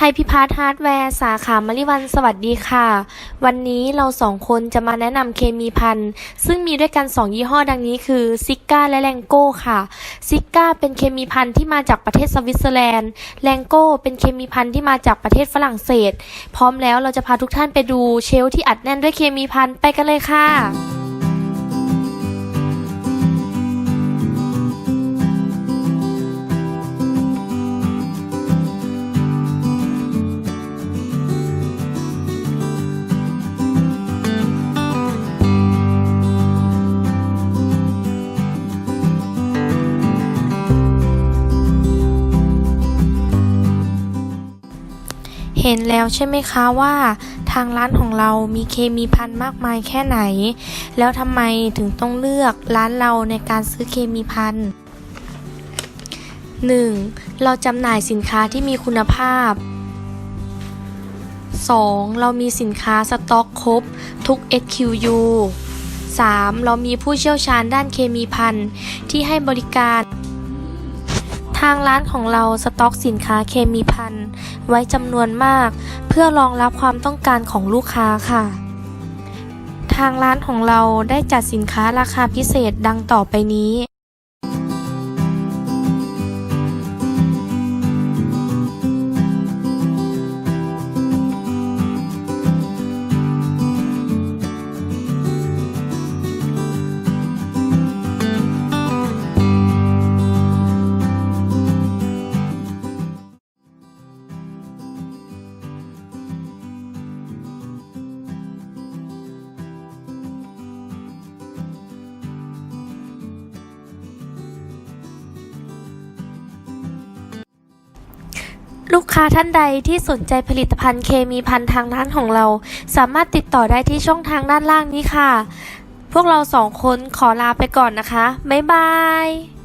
ไทยพิพัฒน์ฮาร์ดแวร์สาขามริวันสวัสดีค่ะ วันนี้เราสองคนจะมาแนะนำเคมีพันซึ่งมีด้วยกัน 2 ยี่ห้อดังนี้คือซิก้าและแลงโก้ค่ะซิก้าเป็นเคมีพันที่มาจากประเทศสวิตเซอร์แลนด์แลงโก้เป็นเคมีพันที่มาจากประเทศฝรั่งเศส พร้อมแล้วเราจะพาทุกท่านไปดูเชลที่อัดแน่นด้วยเคมีพันไปกันเลยค่ะ ห็นแล้วใช่ไหมคะว่า ทางร้านของเรามีเคมีพันธุ์มากมายแค่ไหน แล้วทำไมถึงต้องเลือกร้านเราในการซื้อเคมีพัน 1. เราจำหน่ายสินค้าที่มีคุณภาพ 2. เรามีสินค้าสต็อกครบทุก SQU 3. เรามีผู้เชี่ยวชาญด้านเคมีพันธุ์ที่ให้บริการ ทางร้านของเราสต็อกสินค้าเคมีพันธ์ไว้จำนวนมาก เพื่อรองรับความต้องการของลูกค้าค่ะ ทางร้านของเราได้จัดสินค้าราคาพิเศษดังต่อไปนี้ ลูกค้าท่านใดที่สนใจผลิตภัณฑ์เคมีพันธุ์ทางร้านของเรา สามารถติดต่อได้ที่ช่องทางด้านล่างนี้ค่ะ พวกเราสองคนขอลาไปก่อนนะคะ บ๊ายบาย